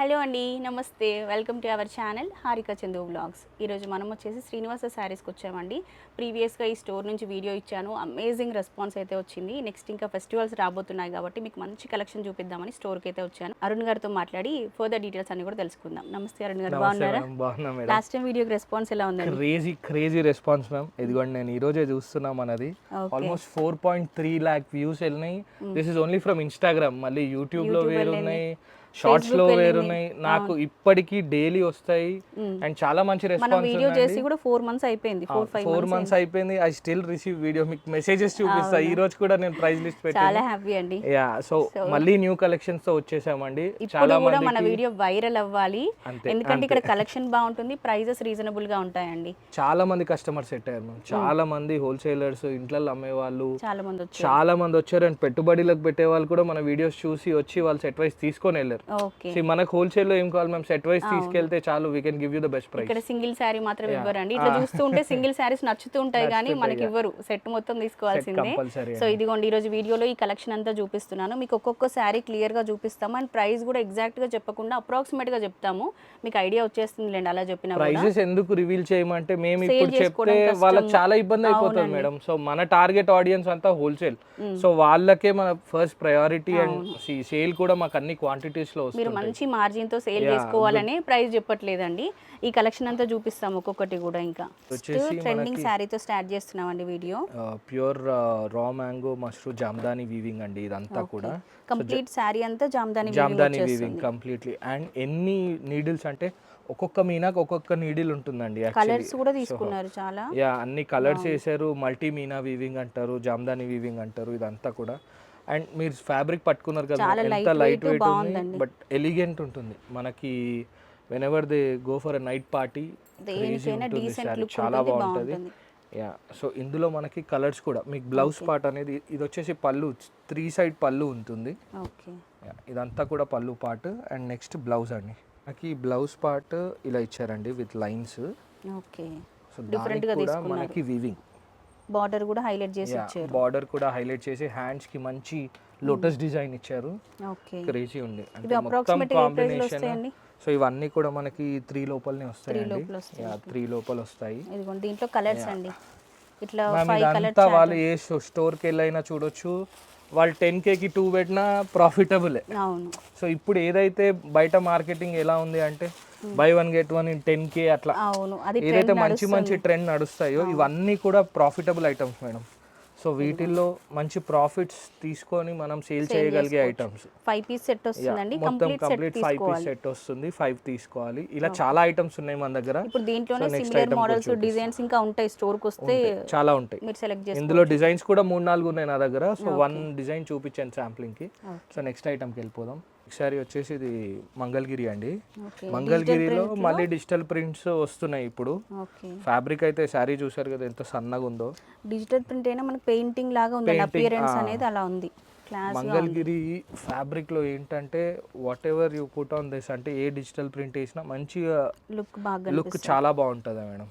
Hello అండి నమస్తే. Welcome to our channel Harika Chandu blogs ఈరోజు మనం వచ్చేసి శ్రీనివాస శారీస్కి వచ్చామండి. ప్రీవియస్గా ఈ స్టోర్ నుంచి వీడియో ఇచ్చాను. అమేజింగ్ రెస్పాన్స్ అయితే వచ్చింది. నెక్స్ట్ ఇంకా ఫెస్టివల్స్ రాబోతున్నాయి కాబట్టి మీకు మంచి కలెక్షన్ చూపిద్దామని స్టోర్కి అయితే వచ్చాను. అరుణ్ గారితో మాట్లాడి ఫర్దర్ డీటెయిల్స్ అన్ని కూడా తెలుసుకుందాం. నమస్తే అరుణ్ గారు బాగున్నారా? లాస్ట్ టైం వీడియోకి రెస్పాన్స్ ఎలా ఉందండి? క్రేజీ క్రేజీ రెస్పాన్స్ మ్యామ్ ఇదిగోండి నేను ఈ రోజే చూస్తున్నా మనది. Almost four point three lakh views వెళ్ళినాయి. This is only from Instagram మళ్ళీ యూట్యూబ్లో YouTube వేరు. ఉన్నాయి షార్ట్స్లో Facebook వేరు వెళ్ళింది. ఉన్నాయి నాకు ఇప్పటికీ డైలీ వస్తాయి. అండ్ చాలా మంచి రెస్పాన్స్ వీడియో చేసి కూడా ఫోర్ మంత్స్ అయిపోయింది. ఫోర్ మంత్స్ అయిపోయింది. ఐ స్టిల్ రిసీవ్ వీడియో మీకు మెసేజెస్ చూపిస్తా. ఈ రోజు కూడా నేను ప్రైస్ లిస్ట్ పెట్టాను చాలా హ్యాపీ అండి. యా సో మళ్ళీ న్యూ కలెక్షన్స్తో వచ్చేసామండి. చాలా కూడా మన వీడియో వైరల్ అవ్వాలి. ఎందుకంటే ఇక్కడ కలెక్షన్ బాగుంటుంది ప్రైజెస్ రీజనబుల్గా ఉంటాయండి. చాలా మంది కస్టమర్స్ సెట్ అయ్యారు మ్యామ్. చాలా మంది హోల్సేలర్స్ ఇంట్లో అమ్మే వాళ్ళు చాలా మంది వచ్చారు. చాలా మంది వచ్చారు. అండ్ పెట్టుబడులకు పెట్టే వాళ్ళు కూడా మన వీడియోస్ చూసి వచ్చి వాళ్ళు సెట్ వైస్ తీసుకొని వెళ్ళారు. ఓకే. See, మనకు హోల్సేల్లో ఏం కావాలి మేము సెట్ వైస్ తీసుకెళ్తే చాలు we can give you the best price ఇక్కడ సింగిల్ శారీ మాత్రం ఇవ్వరండి. ఇట్లా చూస్తూ ఉంటే సింగిల్ శారీస్ నచ్చుతూ ఉంటాయి కానీ మనకి ఇవ్వరు. సెట్ మొత్తం తీసుకోవాల్సిందే. సో ఇదిగోండి ఈ రోజు వీడియోలో ఈ కలెక్షన్ అంతా చూపిస్తున్నాను. మీకు ఒక్కొక్క శారీ క్లియర్గా చూపిస్తాము. అండ్ ప్రైస్ కూడా ఎగ్జాక్ట్గా చెప్పకుండా అప్రాక్సిమేట్గా చెప్తాము. మీకు ఐడియా వచ్చేస్తుంది లేండి అలా చెప్పినా కూడా. ప్రైజెస్ ఎందుకు రివీల్ చేయమంటే మేము ఇప్పుడు చెప్తే. వాళ్ళకి చాలా ఇబ్బంది అయిపోతుంది మేడం. సో మన టార్గెట్ ఆడియన్స్ అంతా హోల్సేల్ సో వాళ్ళకే మన ఫస్ట్ ప్రయారిటీ అండ్ సేల్ కూడా మాకు అన్ని క్వాంటిటీస్ లో మీరు మంచి మార్జిన్తో సేల్ చేసుకోవాలనే ప్రైస్ చెప్పట్లేదండి. ఈ కలెక్షన్ అంతా చూపిస్తాము ఒక్కొక్కటి కూడా ఇంకా. ట్రెండింగ్ శారీతో స్టార్ట్ చేస్తున్నామండి video pure raw mango mushroom Jamdani weaving అండి ఇదంతా కూడా. కంప్లీట్ శారీ అంతా Jamdani Jamdani weaving completely and ఎన్ని నీడిల్స్ అంటే ఒక్కొక్క మీనాకు ఒక్కొక్క నీడిల్ ఉంటుందండి కలర్స్ కూడా తీసుకున్నారు చాలా. యా అన్ని కలర్స్ వేసారు మల్టీ మీనా వీవింగ్ అంటారు జామ్దాని వీవింగ్ అంటారు ఇదంతా కూడా. అండ్ మీరు ఫ్యాబ్రిక్ పట్టుకున్నారు కదా ఎంత లైట్ వెయిట్ ఉంది. బట్ ఎలిగెంట్ ఉంటుంది. మనకి whenever they go for a night party చాలా బాగుంటుంది. యా సో ఇందులో మనకి కలర్స్ కూడా మీకు బ్లౌజ్ పార్ట్ అనేది ఇది వచ్చేసి పళ్ళు త్రీ సైడ్ పళ్ళు ఉంటుంది. ఇదంతా కూడా పళ్ళు పార్ట్ అండ్ నెక్స్ట్ బ్లౌజ్ అండి. నాకు ఈ బ్లౌజ్ పార్ట్ ఇలా ఇచ్చారండి విత్ లైన్స్ ఓకే సో దానికి కూడా. మనకి వీవింగ్ బార్డర్ కూడా హైలైట్ చేసి ఇచ్చారు. బార్డర్ కూడా హైలైట్ చేసి హ్యాండ్స్కి మంచి లోటస్ డిజైన్ ఇచ్చారు. ఓకే క్రేజీ ఉంది. అంటే మొత్తం కాంబినేషన్ సో ఇవన్నీ కూడా మనకి త్రీ లోపలనే వస్తాయి, త్రీ లోపల వస్తాయి. ఇదిగోండి దీంట్లో కలర్స్ అండి. ఇట్లా ఫైవ్ కలర్స్ వాళ్ళు ఏ స్టోర్కి వెళ్ళైనా చూడొచ్చు. వాళ్ళు టెన్ కేకి టూ పెట్టినా ప్రాఫిటబులే సో ఇప్పుడు ఏదైతే బయట మార్కెటింగ్ ఎలా ఉంది అంటే buy one get one ten K అట్లా. ఏదైతే మంచి మంచి ట్రెండ్ నడుస్తాయో ఇవన్నీ కూడా ప్రాఫిటబుల్ ఐటమ్స్ మేడం సో వీటిల్లో మంచి ప్రాఫిట్స్ తీసుకొని మనం సేల్ చేయగలిగే ఐటమ్స్ ఫైవ్ పీస్ సెట్ వస్తుందండి. మొత్తం కంప్లీట్ ఫైవ్ పీస్ సెట్ వస్తుంది. ఫైవ్ తీసుకోవాలి. ఇలా చాలా ఐటమ్స్ ఉన్నాయి మన దగ్గర. ఇప్పుడు దీంట్లోనే సిమిలర్ మోడల్స్ డిజైన్స్ ఇంకా ఉంటాయి. స్టోర్కి వస్తే చాలా ఉంటాయి. మీరు సెలెక్ట్ చేసి ఇందులో డిజైన్స్ కూడా మూడు నాలుగు ఉన్నాయి నా దగ్గర. సో వన్ డిజైన్ చూపించాను శాంప్లింగ్కి. సో నెక్స్ట్ ఐటమ్కి వెళ్ళిపోదాం. ఒకసారి వచ్చేసి ఇది మంగళగిరి అండి. మంగళగిరిలో మళ్ళీ డిజిటల్ ప్రింట్స్ వస్తున్నాయి ఇప్పుడు. ఫ్యాబ్రిక్ అయితే శారీ చూసారు కదా ఎంత సన్నగా ఉందో. డిజిటల్ ప్రింట్ అయినా మనకి పెయింటింగ్ లాగా ఉందండి అపియరెన్స్ అనేది అలా ఉంది. మంగళగిరి ఫ్యాబ్రిక్లో ఏంటంటే whatever you put on this అంటే ఏ డిజిటల్ ప్రింట్ వేసినా మంచిగా లుక్ బాగా లుక్ చాలా బాగుంటుంది మేడం?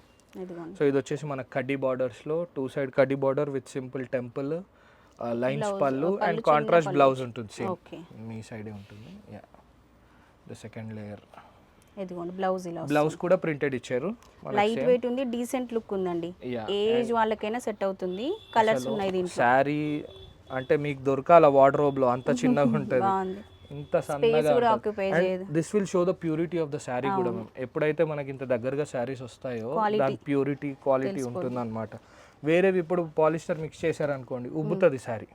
సో ఇది వచ్చేసి మన కడ్డీ బార్డర్స్లో టూ సైడ్ కడ్డీ border with simple temple lines పళ్ళు అండ్ కాంట్రాస్ట్ బ్లౌజ్ ఉంటుంది సేమ్ ఓకే మీ సైడే ఉంటుంది. యా ద సెకండ్ లేయర్ ఇదిగోండి బ్లౌజ్ ఇలా బ్లౌజ్ కూడా ప్రింటెడ్ ఇచ్చారు. లైట్ వెయిట్ ఉంది డీసెంట్ లుక్ ఉందండి. ఏజ్ వాళ్ళకైనా సెట్ అవుతుంది. కలర్స్ ఉన్నాయి దీంట్లో. శారీ అంటే మీకు దొరకాల వార్డ్రోబ్లో అంత చిన్నగా ఉంటుంది. బాగుంది. ఇంత సన్నగా. This will show the purity of the sari కూడా ఎప్పుడైతే మనకి ఇంత దగ్గరగా శారీస్ వస్తాయో దాని ప్యూరిటీ క్వాలిటీ ఉంటుంది అనమాట వేరేవి ఇప్పుడు పాలిస్టర్ మిక్స్ చేశారనుకోండి ఉబ్బుతుంది శారీ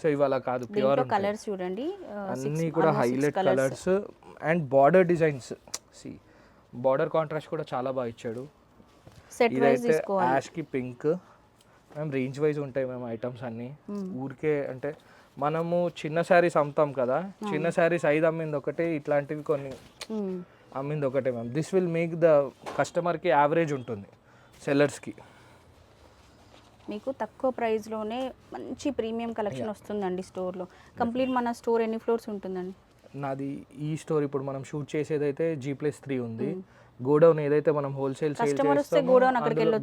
సో ఇవాళ కాదు ప్యూర్ కలర్స్ చూడండి అన్నీ కూడా highlight colours and border designs. See border contrast కూడా చాలా బాగా ఇచ్చాడు. ఇదైతే యాష్కి పింక్ మేము రేంజ్ వైజ్ ఉంటాయి మేము ఐటమ్స్ అన్ని. ఊరికే అంటే మనము చిన్న శారీస్ అమ్ముతాం కదా చిన్న శారీస్ ఐదు అమ్మింది ఒకటే ఇట్లాంటివి కొన్ని అమ్మింది ఒకటే ma'am this will make the కస్టమర్కి యావరేజ్ ఉంటుంది సెల్లర్స్కి మీకు తక్కువ ప్రైస్లోనే మంచి ప్రీమియం కలెక్షన్ వస్తుందండి స్టోర్లో కంప్లీట్ మన స్టోర్ ఎన్ని ఫ్లోర్స్ ఉంటుందండి? నాది ఈ స్టోర్ ఇప్పుడు మనం షూట్ చేసేదైతే జీ ప్లస్ త్రీ ఉంది. గోడౌన్ ఏదైతే మనం హోల్సేల్?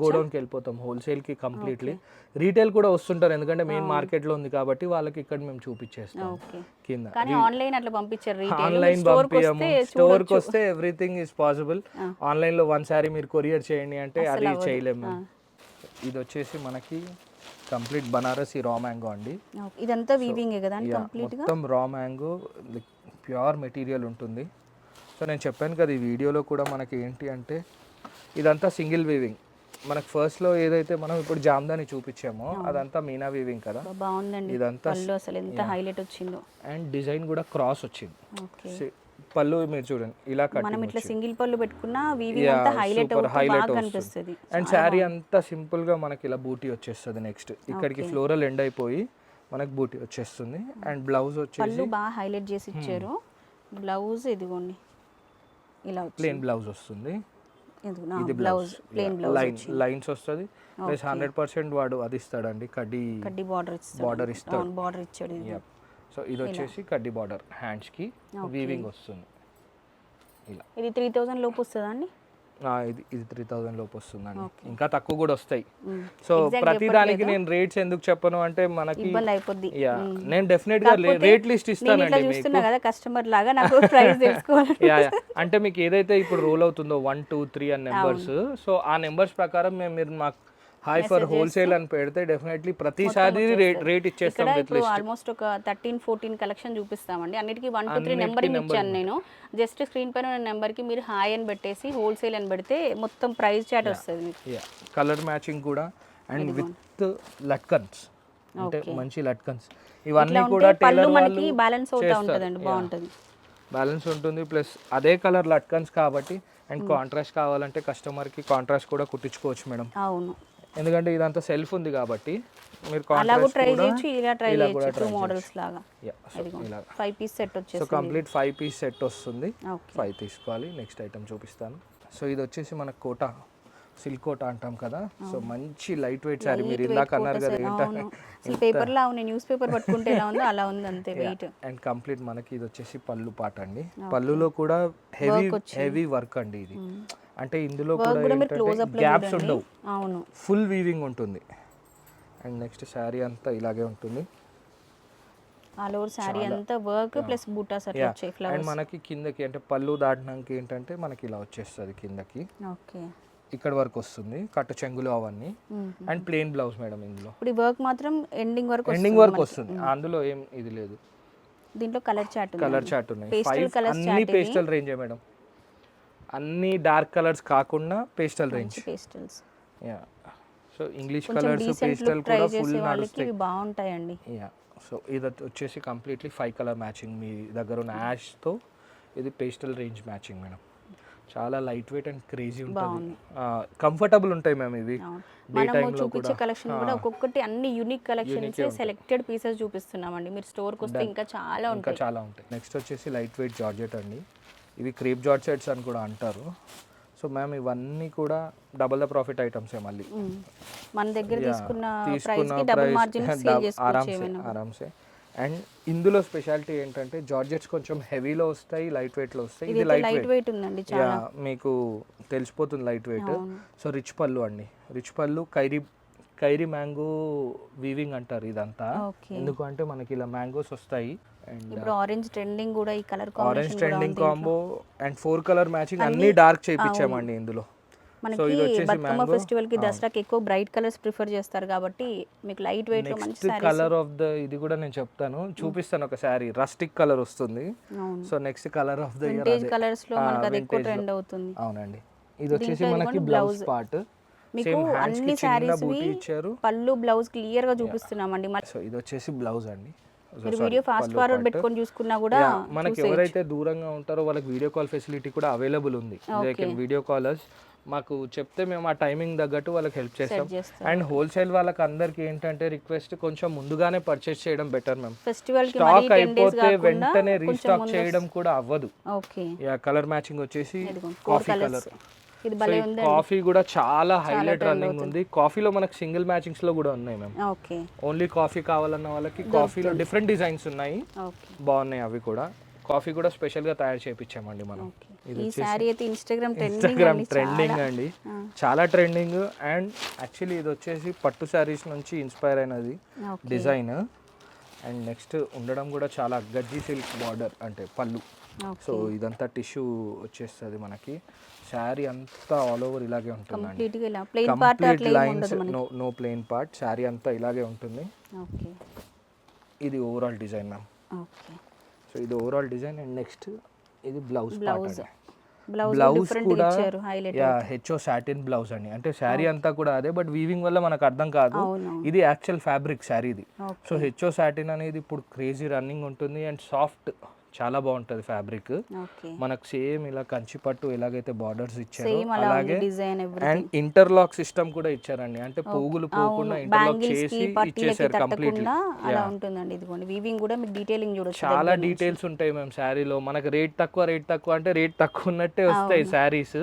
గోడౌన్కి వెళ్ళిపోతాం హోల్సేల్కి కంప్లీట్లీ రీటైల్ కూడా వస్తుంటారు ఎందుకంటే మెయిన్ మార్కెట్లో ఉంది కాబట్టి వాళ్ళకి ఇక్కడ మేము చూపించేస్తాం కింద. ఆన్లైన్ అట్లా పంపించారు ఆన్లైన్ స్టోర్ పంపించము స్టోర్కి వస్తే ఎవ్రీథింగ్ ఇస్ పాసిబుల్ ఆన్లైన్లో వన్ సారీ మీరు కొరియర్ చేయండి అంటే అది చేయలేము. ఇది వచ్చేసి మనకి కంప్లీట్ బనారసి రా మ్యాంగో అండి. ఇదంతా వీవింగ్ కదా మొత్తం రా మ్యాంగో ప్యూర్ మెటీరియల్ ఉంటుంది. సో నేను చెప్పాను కదా ఈ వీడియోలో కూడా మనకి ఏంటి అంటే ఇదంతా సింగిల్ వీవింగ్ మనకు ఫస్ట్లో ఏదైతే మనం ఇప్పుడు జామ్దాని చూపించామో అదంతా మీనా వీవింగ్ కదా? బాగుందండి. ఇదంతా అసలు ఎంత హైలైట్ వచ్చిందో. అండ్ డిజైన్ కూడా క్రాస్ వచ్చింది. పళ్ళు మీరు చూడండి ఇలా మనం కట్ ఇట్లా సింగిల్ పళ్ళు పెట్టుకున్నా వీవింగ్ అంతా హైలైట్ బాగా కనిపిస్తుంది అండ్ శారీ అంతా సింపుల్గా మనకి ఇలా బూటీ వచ్చేస్తుంది నెక్స్ట్ ఇక్కడికి ఫ్లోరల్ ఎండ్ అయిపోయి మనకి బూటీ వచ్చేస్తుంది. అండ్ బ్లౌజ్ వచ్చేసి పళ్ళు బాగా హైలైట్ చేసి ఇచ్చారు. బ్లౌజ్ ఇదిగోండి. ఇలా ప్లేన్ బ్లౌజ్ వస్తుంది. ఇది blouse plain blouse line lines వస్తుంది. ప్లస్ హండ్రెడ్ పర్సెంట్ వాడు అది ఇస్తాడండి కడ్డీ కడ్డీ బార్డర్ ఇస్తాడు. బార్డర్ ఇస్తాడు. బార్డర్ ఇచ్చాడు సో ఇది వచ్చేసి కడ్డీ బార్డర్ హ్యాండ్స్కి వీవింగ్ వస్తుంది. ఇలా. ఇది త్రీ థౌజండ్ లోపు వస్తుందా అండి? ఆ, ఇది ఇది త్రీ థౌజండ్ లోపు వస్తుందండి. ఇంకా తక్కువ కూడా వస్తాయి. సో ప్రతి దానికి నేను రేట్స్ ఎందుకు చెప్పను అంటే మనకి నేను డెఫినెట్గా రేట్ లిస్ట్ ఇస్తానండి మీకు. చూస్తున్నా కదా కస్టమర్ లాగా నాకు ప్రైస్ తెలుసుకోవాలి. Yeah yeah. అంటే మీకు ఏదైతే ఇప్పుడు రోల్ అవుతుందో వన్ టూ త్రీ అని నెంబర్స్ సో ఆ నెంబర్స్ ప్రకారం మేము మీరు మాకు హాయ్ ఫర్ హోల్సేల్ అని పెడితే డెఫినెట్లీ ప్రతిసారి రేట్ ఇచ్చేస్తాం ఆల్మోస్ట్ ఒక థర్టీన్ ఫోర్టీన్ కలెక్షన్ చూపిస్తామండి. అన్నిటికీ వన్ టూ త్రీ నెంబర్ ఇచ్చాను నేను. జస్ట్ స్క్రీన్ పైన ఉన్న నెంబర్కి మీరు హాయ్ అని పెట్టేసి హోల్సేల్ అని పెడితే మొత్తం ప్రైస్ చాట్ వస్తుంది మీకు. కలర్ మ్యాచింగ్ కూడా. అండ్ విత్ లట్కన్స్ అంటే మంచి లట్కన్స్ ఇవన్నీ కూడా పళ్ళు మనకి బ్యాలెన్స్ అవుతా ఉంటుందండి బాగుంటుంది. బ్యాలెన్స్ ఉంటుంది ప్లస్ అదే కలర్ లట్కన్స్ కాబట్టి అండ్ కాంట్రాస్ట్ కావాలంటే కస్టమర్కి కాంట్రాస్ట్ కూడా కుట్టించుకోవచ్చు మేడం అవును. ఎందుకంటే ఇదంతా సెల్ఫ్ ఉంది కాబట్టి మీరు అలాగూ ట్రై చేయొచ్చు ఇలా ట్రై చేయొచ్చు టూ మోడల్స్ లాగా. Five piece set so complete five piece set వస్తుంది. ఓకే ఫైవ్ తీసుకోవాలి. నెక్స్ట్ ఐటమ్ చూపిస్తాను. సో ఇది వచ్చేసి మన కోట సిల్క్ కోట అంటాం కదా. సో మంచి లైట్ వెయిట్ శారీ మీరు ఇందాక అన్నారు కదా ఏంటంటే పేపర్ లా ఉంది. న్యూస్ పేపర్ పట్టుకుంటే ఎలా ఉందో అలా ఉంది అంతే వెయిట్ అండ్ కంప్లీట్ మనకి ఇది వచ్చేసి పళ్ళు పాట అండి. పళ్ళులో కూడా హెవీ హెవీ వర్క్ అండి ఇది. అంటే ఇందులో కూడా గ్యాప్స్ ఉండవు. అవును. ఫుల్ వీవింగ్ ఉంటుంది. అండ్ నెక్స్ట్ శారీ అంతా ఇలాగే ఉంటుంది. ఆల్ ఓవర్ శారీ అంతా వర్క్ ప్లస్ బూటాస్ అట్లా వచ్చాయి అండ్ మనకి కిందకి అంటే పళ్ళు దాటినాక ఏంటంటే మనకి ఇలా వచ్చేస్తుంది కిందకి. ఓకే. ఇక్కడ వరకు వస్తుంది. కట్టు చెంగులు అవన్నీ. అండ్ ప్లెయిన్ బ్లౌజ్ మేడం ఇందులో. ఇప్పుడు వర్క్ మాత్రం ఎండింగ్ వరకు ఎండింగ్ వరకు వస్తుంది. అందులో ఏం ఇది లేదు. దీంట్లో కలర్ చాట్ కలర్ చార్ట్ ఉన్నాయి. అన్ని. పేస్టల్ రేంజే మేడం. అన్ని డార్క్ కలర్స్ కాకుండా pastel range pastels yeah so English colours pastel కూడా ఫుల్ నడుస్తాయి. బాగుంటాయండి. యా సో ఇది వచ్చేసి కంప్లీట్లీ ఫైవ్ కలర్ మ్యాచింగ్ మీ దగ్గర ఉన్న యాష్తో ఇది పేస్టల్ రేంజ్ మ్యాచింగ్ మేడం చాలా లైట్ వెయిట్ అండ్ క్రేజీ ఉంటుంది కంఫర్టబుల్ ఉంటాయి మ్యామ్ ఇవి. టైంలో చూపించే కలెక్షన్ కూడా ఒక్కొక్కటి అన్ని యూనిక్ కలెక్షన్స్ సెలెక్టెడ్ పీసెస్ చూపిస్తున్నామండి. మీరు స్టోర్కి వస్తే ఇంకా చాలా ఇంకా ఉంటాయి. చాలా ఉంటాయి. నెక్స్ట్ వచ్చేసి లైట్ వెయిట్ జార్జెట్ అండి. ఇవి క్రేప్ జార్జెట్స్ అని కూడా అంటారు. సో మ్యామ్ ఇవన్నీ కూడా డబల్ ద ప్రాఫిట్ ఐటమ్సే మళ్ళీ. మన దగ్గర తీసుకున్న ఆరామ్సే ఆరామ్సే అండ్ ఇందులో స్పెషాలిటీ ఏంటంటే జార్జెట్స్ కొంచెం హెవీలో వస్తాయి లైట్ వెయిట్లో వస్తాయి. ఇది లైట్ వెయిట్ వెయిట్ ఉందండి మీకు తెలిసిపోతుంది లైట్ వెయిట్. సో రిచ్ పళ్ళు అండి. రిచ్ పళ్ళు కైరీ కైరీ మ్యాంగో వీవింగ్ అంటారు ఇదంతా. ఓకే. ఎందుకు అంటే మనకి ఇలా మ్యాంగోస్ వస్తాయి అండ్ ఆరెంజ్ ట్రెండింగ్ కూడా ఈ colour orange trending combo and four colour matching అన్ని డార్క్ చేయించామండి ఇందులో. సో మనకి బతుకమ్మ ఫెస్టివల్కి దసరాకి ఎక్కువ బ్రైట్ కలర్స్ ప్రిఫర్ చేస్తారు కాబట్టి మీకు లైట్ వెయిట్లో మంచి కలర్ ఆఫ్ ద ఇది కూడా నేను చెప్తాను. చూపిస్తాను ఒక శారీ రస్టిక్ కలర్ వస్తుంది. So next colour of the year కలర్స్లో మనకి అది ఎక్కువ ట్రెండ్ అవుతుంది. అవునండి. ఇది వచ్చేసి మనకి బ్లౌజ్. పార్ట్ మీకు అన్ని ఇచ్చారు. పళ్ళు బ్లౌజ్ క్లియర్గా చూపిస్తున్నామండి. సో ఇది వచ్చేసి బ్లౌజ్ అండి. మీరు వీడియో ఫాస్ట్ ఫార్వర్డ్. పెట్టుకొని చూసుకున్నా కూడా మనకి ఎవరైతే దూరంగా ఉంటారో వాళ్ళకి వీడియో కాల్ ఫెసిలిటీ కూడా అవైలబుల్ ఉంది. వీడియో కాలర్స్ మాకు చెప్తే మేము ఆ టైమింగ్ తగ్గట్టు వాళ్ళకి హెల్ప్ చేస్తాం. అండ్ హోల్సేల్ వాళ్ళకి అందరికి ఏంటంటే రిక్వెస్ట్ కొంచెం ముందుగానే పర్చేస్ చేయడం బెటర్ మ్యామ్ ఫెస్టివల్ స్టాక్ అయిపోతే వెంటనే రీస్టాక్ చేయడం కూడా అవ్వదు. కలర్ మ్యాచింగ్ వచ్చేసి కాఫీ కలర్ ఇది భలే ఉంది కాఫీ కూడా చాలా హైలైట్ రన్నింగ్ ఉంది. కాఫీలో మనకు సింగిల్ మ్యాచింగ్స్లో కూడా ఉన్నాయి మ్యామ్. ఓకే. ఓన్లీ కాఫీ కావాలన్న వాళ్ళకి కాఫీలో డిఫరెంట్ డిజైన్స్ ఉన్నాయి. బాగున్నాయి అవి కూడా. కాఫీ కూడా స్పెషల్గా తయారు చేయించామండి మనం. ఈ అయితే ఇన్స్టాగ్రామ్ ట్రెండింగ్ ఇన్స్టాగ్రామ్ అండి. ట్రెండింగ్ చాలా. అండి. ఆ. చాలా ట్రెండింగ్ అండ్ యాక్చువల్లీ ఇది వచ్చేసి పట్టు శారీస్ నుంచి ఇన్స్పైర్ అయినది. డిజైన్ అండ్ నెక్స్ట్ ఉండడం కూడా చాలా గజ్జి సిల్క్ బార్డర్ అంటే పళ్ళు. సో ఇదంతా టిష్యూ వచ్చేస్తుంది మనకి. శారీ అంతా ఆల్ ఓవర్ ఇలాగే ఇలా. ప్లెయిన్ పార్ట్ అట్లా లైన్స్ మనకి. No no plain part sari అంతా ఇలాగే ఉంటుంది. ఓకే ఇది overall design ma'am okay so ఇది ఓవరాల్ డిజైన్ అండ్ నెక్స్ట్ ఇది బ్లౌజ్ బ్లౌజ్ బ్లౌజ్ కూడా హెచ్ఓ సాటిన్ బ్లౌజ్ అండి. అంటే శారీ అంతా కూడా అదే బట్ వీవింగ్ వల్ల మనకు అర్థం కాదు. ఇది యాక్చువల్ ఫ్యాబ్రిక్ శారీది సో హెచ్ఓ సాటిన్ అనేది ఇప్పుడు క్రేజీ రన్నింగ్ ఉంటుంది అండ్ సాఫ్ట్ చాలా బాగుంటుంది ఫ్యాబ్రిక్ మనకు సేమ్ ఇలా కంచి పట్టు ఎలాగైతే బార్డర్స్ ఇచ్చారో అలాగే అండ్ ఇంటర్లాక్ సిస్టమ్ కూడా ఇచ్చారండి. అంటే పోగులు పోకుండా ఇంటర్లాక్ చేసి ఇచ్చేసారు కంప్లీట్లీ తట్టకుండా అలా ఉంటుందండి ఇదిగోండి. వీవింగ్ కూడా మీకు డీటెయిలింగ్ చూడొచ్చు చాలా డీటెయిల్స్ ఉంటాయి మేము శారీలో మనకు రేట్ తక్కువ రేట్ తక్కువ అంటే రేట్ తక్కువ ఉన్నట్టే వస్తాయి శారీస్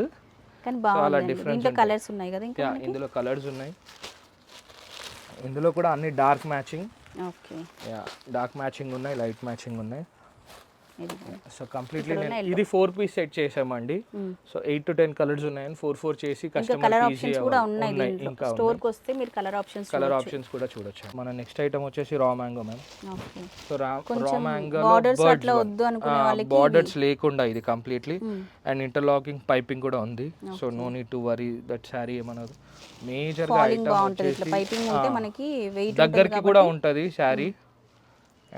కానీ బాగుంది difference దీంట్లో కలర్స్ ఉన్నాయి కదా ఇంకా ఇందులో కలర్స్ ఉన్నాయి. ఇందులో కూడా అన్ని dark matching okay. Yeah dark matching ఉన్నాయి లైట్ మ్యాచింగ్ ఉన్నాయి. సో కంప్లీట్లీ ఇది ఫోర్ పీస్ సెట్ చేసామండి. So eight to ten colours ఉన్నాయని ఫోర్ ఫోర్ చేసి కలర్ ఆప్షన్స్ కూడా ఉన్నాయి ఇంకా స్టోర్ వస్తే మీరు కలర్ ఆప్షన్స్ కలర్ ఆప్షన్స్ కూడా చూడొచ్చు. మన నెక్స్ట్ ఐటమ్ వచ్చేసి raw mango ma'am so raw mango borders అట్లా వద్దు అనుకునే వాళ్ళకి బార్డర్స్ లేకుండా ఇది కంప్లీట్లీ అండ్ ఇంటర్లాకింగ్ పైపింగ్ కూడా ఉంది. So no need to worry that sari ఏమనదు మేజర్గా ఐటమ్ పైపింగ్ ఉంటే మనకి వెయిట్ దగ్గరికి కూడా ఉంటది శారీ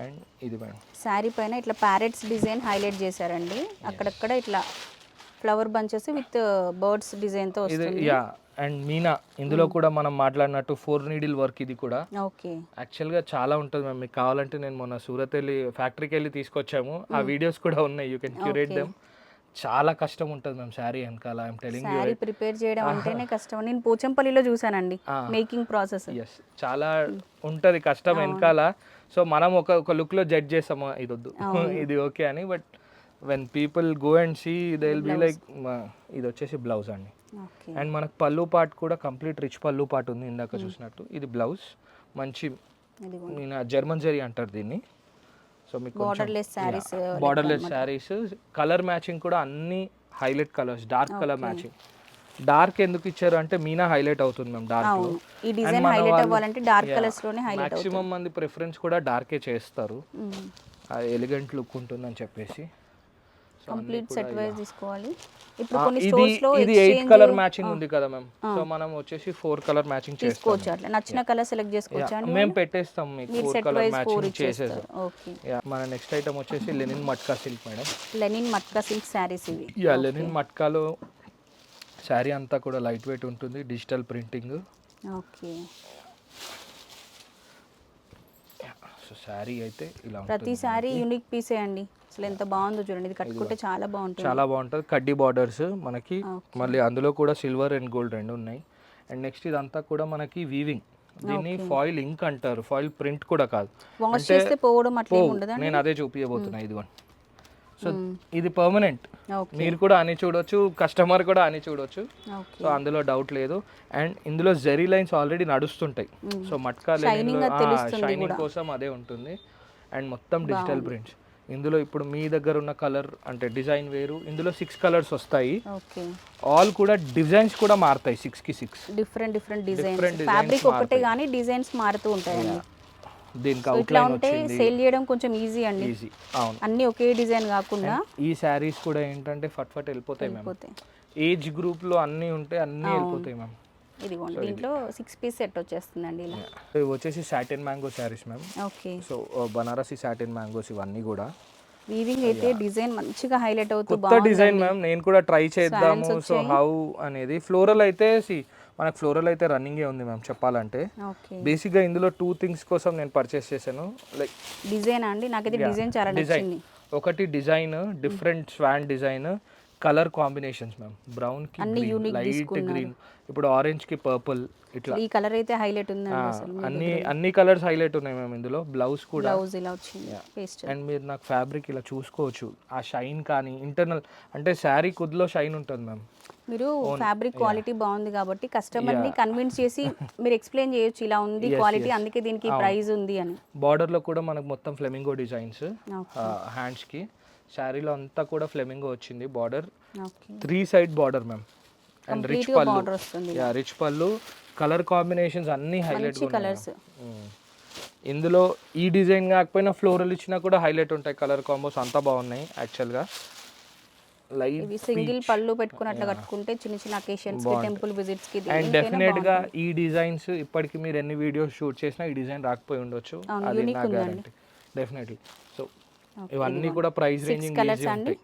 అండ్ ఇది మేడం. శారీ పైన ఇట్లా ప్యారెట్స్ డిజైన్ హైలైట్ చేశారండి. అక్కడక్కడ ఇట్లా ఫ్లవర్ బంచెస్ విత్ బర్డ్స్ డిజైన్తో ఇది వస్తుంది. యా అండ్ మీనా ఇందులో కూడా మనం మాట్లాడినట్టు ఫోర్ నీడిల్ వర్క్ ఇది కూడా. ఓకే. యాక్చువల్గా చాలా ఉంటుంది మ్యామ్ మీకు కావాలంటే నేను మొన్న సూరత్ వెళ్ళి ఫ్యాక్టరీకి వెళ్ళి తీసుకొచ్చాము. ఆ వీడియోస్ కూడా ఉన్నాయి యూ కెన్ క్యూరేట్ దెమ్ చాలా కష్టం ఉంటుంది మ్యామ్ శారీ వెనకాల. ఐఎమ్ టెలింగ్ శారీ ప్రిపేర్ చేయడం అంటేనే కష్టం. నేను పోచంపల్లిలో చూసానండి మేకింగ్ ప్రాసెస్ ఎస్ చాలా ఉంటుంది కష్టం వెనకాల. సో మనం ఒక ఒక లుక్లో జడ్జ్ చేస్తాము? ఇది వద్దు ఇది ఓకే అని but when people go and see they will be like ఇది వచ్చేసి బ్లౌజ్ అండి. అండ్ మనకు పళ్ళు పార్ట్ కూడా కంప్లీట్ రిచ్ పళ్ళు పార్ట్ ఉంది ఇందాక చూసినట్టు. ఇది బ్లౌజ్ మంచి జర్మన్ జరీ అంటారు దీన్ని. సో మీకు borderless saris borderless saris colour matching కూడా అన్ని highlight colours dark colour matching dark ఎందుకు ఇచ్చారు అంటే మీనా హైలైట్ అవుతుంది మేము డార్క్ ఈ డిజైన్ హైలైట్ అవ్వాలంటే డార్క్ కలర్స్లోనే హైలైట్ మాక్సిమం మంది ప్రిఫరెన్స్ కూడా డార్కే చేస్తారు. ఎలిగెంట్ లుక్ ఉంటుందని చెప్పేసి. కంప్లీట్ సెట్ వైజ్ తీసుకోవాలి. ఇప్పుడు కొన్ని స్టోర్స్లో ఇది ఎయిట్ కలర్ మ్యాచింగ్ ఉంది కదా మ్యామ్ సో మనం వచ్చేసి ఫోర్ కలర్ మ్యాచింగ్ చేస్తాం తీసుకోవచ్చు అట్లా. నచ్చిన కలర్ సెలెక్ట్ చేసుకోవచ్చా అండి మేము పెట్టేస్తాం మీకు మీరు four set colour wise four matching చేసేస్తాం ఇచ్చేస్తారు ఓకే మన నెక్స్ట్ ఐటమ్ వచ్చేసి linen matka silk madam linen matka silk saris ఇవి. యా లెనిన్ మట్కాలో శారీ అంతా కూడా లైట్ వెయిట్ ఉంటుంది digital printing okay so sari అయితే ఇలా ఉంటుంది ప్రతి శారీ యూనిక్ పీసే అండి. అసలు ఎంత బాగుందో చూడండి. ఇది కట్టుకుంటే చాలా బాగుంటుంది. చాలా బాగుంటుంది. కడ్డీ బార్డర్స్ మనకి మళ్ళీ అందులో కూడా సిల్వర్ అండ్ గోల్డ్ రెండు ఉన్నాయి. అండ్ నెక్స్ట్ ఇదంతా కూడా మనకి వీవింగ్ దీన్ని ఫాయిల్ ఇంక్ అంటారు. ఫాయిల్ ప్రింట్ కూడా కాదు. పోవడం అట్లా నేను అదే చూపించబోతున్నా ఇదిగోండి. సో ఇది పర్మనెంట్ మీరు కూడా అని చూడొచ్చు కస్టమర్ కూడా అని చూడొచ్చు. సో అందులో డౌట్ లేదు. అండ్ ఇందులో జెరీ లైన్స్ ఆల్రెడీ నడుస్తుంటాయి. సో మట్కా షైనింగ్ కోసం అదే ఉంటుంది. అండ్ మొత్తం డిజిటల్ ప్రింట్స్ ఇందులో ఇప్పుడు మీ దగ్గర ఉన్న కలర్ అంటే డిజైన్ వేరు. ఇందులో సిక్స్ కలర్స్ వస్తాయి. ఆల్ కూడా డిజైన్స్ కూడా మారుతాయి సిక్స్కి six different different designs designs fabric ఒకటే కానీ డిజైన్స్ మారుతూ ఉంటాయండి. దీనికి ఇట్లా ఉంటే సేల్ చేయడం కొంచెం ఈజీ అండి. ఈజీ అవును. అన్ని ఒకే డిజైన్ కాకుండా ఈ శారీస్ కూడా ఏంటంటే ఫట్ ఫట్ వెళ్ళిపోతాయి మ్యామ్ ఏజ్ గ్రూప్లో అన్ని ఉంటాయి అన్ని వెళ్ళిపోతాయి మ్యామ్ ఇదిగోండి. దీంట్లో సిక్స్ పీస్ సెట్ వచ్చేస్తుందండి ఇలా. ఇవి వచ్చేసి satin mango saris ma'am okay so Banarasi satin mangoes ఇవన్నీ కూడా. వీవింగ్ అయితే డిజైన్ మంచిగా హైలైట్ అవుతూ కొత్త డిజైన్ మ్యామ్ నేను కూడా ట్రై చేద్దాము. సో హౌ అనేది ఫ్లోరల్ అయితే సి మనకు ఫ్లోరల్ అయితే రన్నింగే ఉంది మ్యామ్ చెప్పాలంటే. బేసిక్గా ఇందులో టూ థింగ్స్ కోసం నేను పర్చేస్ చేశాను. లైక్ డిజైన్ అండి? నాకైతే డిజైన్ చాలా నచ్చింది. ఒకటి design different swan design colour combinations ma'am. బ్రౌన్కి light green ఇప్పుడు ఆరెంజ్కి పర్పుల్ ఇట్లా. ఈ కలర్ అయితే హైలైట్ అసలు అన్ని అన్ని కలర్స్ హైలైట్ ఉన్నాయి మ్యామ్ ఇందులో. బ్లౌజ్ కూడా. బ్లౌజ్ ఇలా వచ్చింది. పేస్ట్ అండ్ మీరు నాకు ఫ్యాబ్రిక్ ఇలా చూసుకోవచ్చు. ఆ షైన్ కానీ ఇంటర్నల్ అంటే శారీ కుద్దులో షైన్ ఉంటుంది మ్యామ్. మీరు ఫ్యాబ్రిక్ క్వాలిటీ బాగుంది కాబట్టి కస్టమర్ని కన్విన్స్ చేసి మీరు ఎక్స్ప్లెయిన్ చేయొచ్చు. ఇలా ఉంది క్వాలిటీ అందుకే దీనికి ప్రైస్ ఉంది అని. బార్డర్లో కూడా మనకు మొత్తం ఫ్లెమింగో డిజైన్స్ Okay. హ్యాండ్స్కి శారీలో అంతా కూడా ఫ్లెమింగో వచ్చింది border. Three side border ma'am and rich pallu. Yeah rich pallu colour combinations అన్ని హైలైట్ కలర్స్ ఇందులో ఈ డిజైన్ కాకపోయినా ఫ్లోరల్ ఇచ్చినా కూడా హైలైట్ ఉంటాయి కలర్ కాంబోస్ అంతా బాగున్నాయి యాక్చువల్గా ఇవి సింగిల్ పళ్ళు పెట్టుకున్నట్లు కట్టుకుంటే చిన్న చిన్న అకేషన్స్కి టెంపుల్ విజిట్స్కి అండ్ డెఫినెట్గా ఈ డిజైన్స్ ఇప్పటికి మీరు ఎన్ని వీడియోస్ షూట్ చేసినా ఈ డిజైన్ రాకపోయి ఉండొచ్చు. అది నా. గ్యారంటీ డెఫినెట్లీ సో ఇవన్నీ కూడా ప్రైస్ రేంజింగ్ ఈజీ అండి?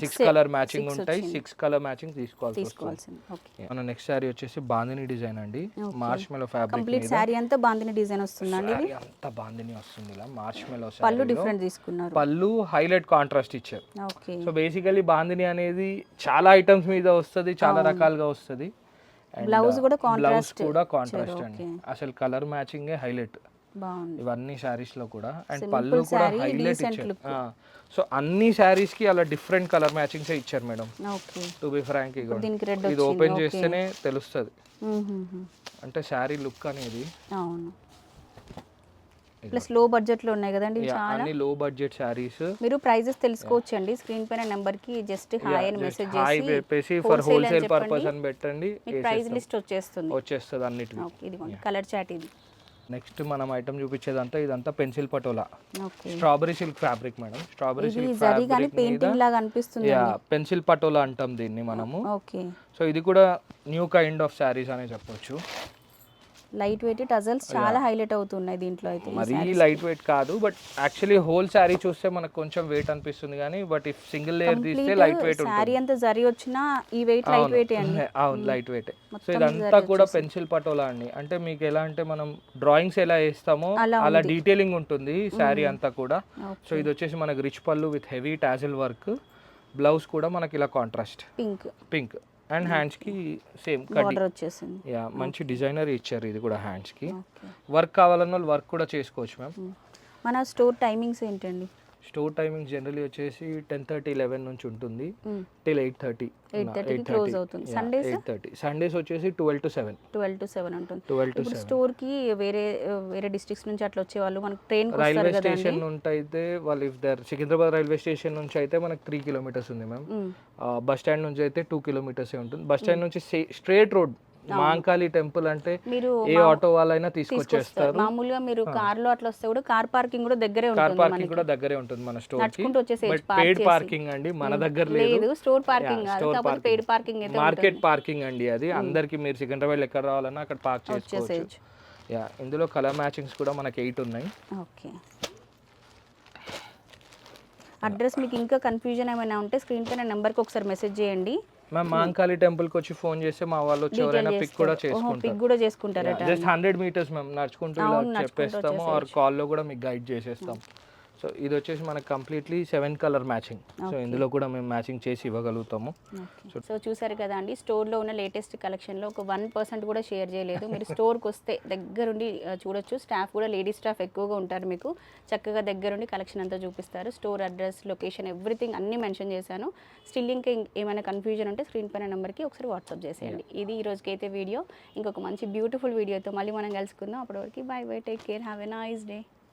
సిక్స్ కలర్ మ్యాచింగ్ ఉంటాయి. సిక్స్ కలర్ మ్యాచింగ్ తీసుకోవాల్సి వస్తుంది. మన నెక్స్ట్ శారీ వచ్చేసి బాందిని డిజైన్ అండి. Marshmallow fabric complete sari అంతా బాందిని డిజైన్ వస్తుందండి శారీ అంతా బాందిని వస్తుంది ఇలా. మార్చ్ మెలో పళ్ళు డిఫరెంట్ తీసుకున్నారు. పళ్ళు హైలైట్ కాంట్రాస్ట్ ఇచ్చారు. ఓకే సో బేసికలీ బాందిని అనేది చాలా ఐటమ్స్ మీద వస్తుంది చాలా రకాలుగా వస్తుంది. Blouse కూడా బ్లౌజ్ contrast కూడా కాంట్రాస్ట్ అండి. అసలు కలర్ మ్యాచింగ్ హైలైట్ ఇవన్నీ శారీస్లో కూడా. అండ్ పళ్ళు కూడా హైలైట్ ఇచ్చారు. సో అన్ని శారీస్కి అలా డిఫరెంట్ కలర్ మ్యాచింగ్స్ ఇచ్చారు madam. Okay. To be frank ఇది ఓపెన్ చేస్తేనే తెలుస్తుంది. అంటే శారీ లుక్ అనేది. అవును. ప్లస్లో బడ్జెట్లో ఉన్నాయి కదండి చాలా. అన్ని లో బడ్జెట్ శారీస్. మీరు ప్రైజెస్ తెలుసుకోవచ్చు అండి. స్క్రీన్ పైన నెంబర్కి జస్ట్ హాయ్ అని మెసేజ్ చేసి చెప్పేసి ఫర్ హోల్సేల్. పర్పస్ అని పెట్టండి. ప్రైస్ లిస్ట్ వచ్చేస్తుంది. వచ్చేస్తుంది అన్నిటికి. ఓకే ఇదిగోండి. కలర్ చాట్ ఇది. నెక్స్ట్ మనం ఐటమ్ చూపించేదంతా ఇదంతా pencil patola. Strawberry silk fabric madam. Strawberry silk fabric painting లాగా అనిపిస్తుంది యా పెన్సిల్ పటోలా అంటాం దీన్ని మనము. సో ఇది కూడా న్యూ కైండ్ ఆఫ్ శారీస్ అనే చెప్పొచ్చు. లైట్ వెయిట్ టజల్స్ చాలా హైలైట్ అవుతున్నాయి దీంట్లో అయితే మరీ. లైట్ వెయిట్ కాదు బట్ యాక్చువల్లీ హోల్ శారీ చూస్తే మనకు కొంచెం వెయిట్ అనిపిస్తుంది కానీ బట్ ఇఫ్ సింగిల్ లేయర్ తీస్తే లైట్ వెయిట్ శారీ అంతా జరీ వచ్చినా ఈ వెయిట్ లైట్ వెయిట్ అండి. అవును లైట్ వెయిట్. సో ఇదంతా కూడా పెన్సిల్ పటోలా అండి. అంటే మీకు ఎలా అంటే మనం డ్రాయింగ్స్ ఎలా వేస్తామో అలా డీటెయిలింగ్ ఉంటుంది శారీ అంతా కూడా. సో ఇది వచ్చేసి మనకి rich pallu with heavy tassel work blouse కూడా మనకి ఇలా కాంట్రాస్ట్ పింక్ పింక్ అండ్ హ్యాండ్స్కి సేమ్ బార్డర్ వచ్చేసింది. యా మంచి డిజైనర్ ఇచ్చారు ఇది కూడా హ్యాండ్స్కి ఓకే వర్క్ కావాలన్న వాళ్ళు వర్క్ కూడా చేసుకోవచ్చు మ్యామ్ మన స్టోర్ టైమింగ్స్ ఏంటండి? స్టోర్ టైమింగ్ జనరలీ వచ్చేసి టెన్ థర్టీ లెవెన్ నుంచి ఉంటుంది. Till eight thirty. 8:30 కి close అవుతుంది. Sundays? Eight thirty. సండేస్ వచ్చేసి twelve to seven. Twelve to seven ఉంటుంది. ట్వెల్వ్ టు స్టోర్కి వేరే వేరే డిస్ట్రిక్ట్స్ నుంచి అట్లా వచ్చే వాళ్ళు మనకు ట్రైన్ రైల్వే స్టేషన్ నుంచి అయితే వాళ్ళు if there Secunderabad railway station నుంచి అయితే మనకి త్రీ కిలోమీటర్స్ ఉంది మ్యామ్. బస్ స్టాండ్ నుంచి అయితే టూ కిలోమీటర్స్ ఉంటుంది. బస్ స్టాండ్ నుంచి స్ట్రేట్ రోడ్ మాంకాళి టెంపుల్ అంటే మీరు ఏ ఆటో వాళ్ళైనా తీసుకొచ్చేస్తారు. మామూలుగా మీరు కార్లో అట్లా వస్తే కూడా కార్ పార్కింగ్ కూడా దగ్గరే కార్ ఉంటుంది పార్కింగ్ కూడా దగ్గరే ఉంటుంది మన స్టోర్కి నడుచుకుంటూ వచ్చేసేయచ్చు బట్ park పెయిడ్ చేసి. పార్కింగ్ అండి మన దగ్గర లేదు. స్టోర్ పార్కింగ్ కాదు. కాకపోతే పెయిడ్ పార్కింగ్ అయితే మార్కెట్ పార్కింగ్ అండి అది. అందరికి మీరు సికింద్రాబాద్ ఎక్కడ రావాలన్నా అక్కడ పార్క్ చేసుకోవచ్చు. యా ఇందులో కలర్ మ్యాచింగ్స్ కూడా మనకి ఎయిట్ ఉన్నాయి. ఓకే. అడ్రస్ మీకు ఇంకా కన్ఫ్యూజన్ ఏమైనా ఉంటే స్క్రీన్ పైన నెంబర్కి ఒకసారి మెసేజ్ చేయండి. మ్యామ్ మాంకాళి టెంపుల్కి వచ్చి ఫోన్ చేస్తే మా వాళ్ళు వచ్చి ఎవరైనా పిక్ కూడా చేసుకుంటారు. పిక్ కూడా చేసుకుంటారట. జస్ట్ హండ్రెడ్ మీటర్స్ మేము నడుచుకుంటూ ఇలా చెప్పేస్తాము ఆర్ కాల్లో కూడా మీకు గైడ్ చేసేస్తాం. సో ఇది వచ్చేసి మనకి completely seven colour matching so ఇందులో కూడా మేము మ్యాచింగ్ చేసి ఇవ్వగలుగుతాము. సో చూసారు కదా అండి స్టోర్లో ఉన్న లేటెస్ట్ కలెక్షన్లో ఒక వన్ పర్సెంట్ కూడా షేర్ చేయలేదు. మీరు స్టోర్కి వస్తే దగ్గరుండి చూడొచ్చు. స్టాఫ్ కూడా లేడీ స్టాఫ్ ఎక్కువగా ఉంటారు మీకు. చక్కగా దగ్గరుండి కలెక్షన్ అంతా చూపిస్తారు. స్టోర్ అడ్రస్ లొకేషన్ ఎవ్రీథింగ్ అన్నీ మెన్షన్ చేశాను. స్టిల్ ఇంకా ఏమైనా కన్ఫ్యూజన్ ఉంటే స్క్రీన్ పైన నెంబర్కి ఒకసారి వాట్సాప్ చేసేయండి. ఇది ఈ రోజుకి అయితే వీడియో ఇంకొక మంచి బ్యూటిఫుల్ వీడియోతో మళ్ళీ మనం కలుసుకుందాం. అప్పటివరకు bye bye take care have a nice day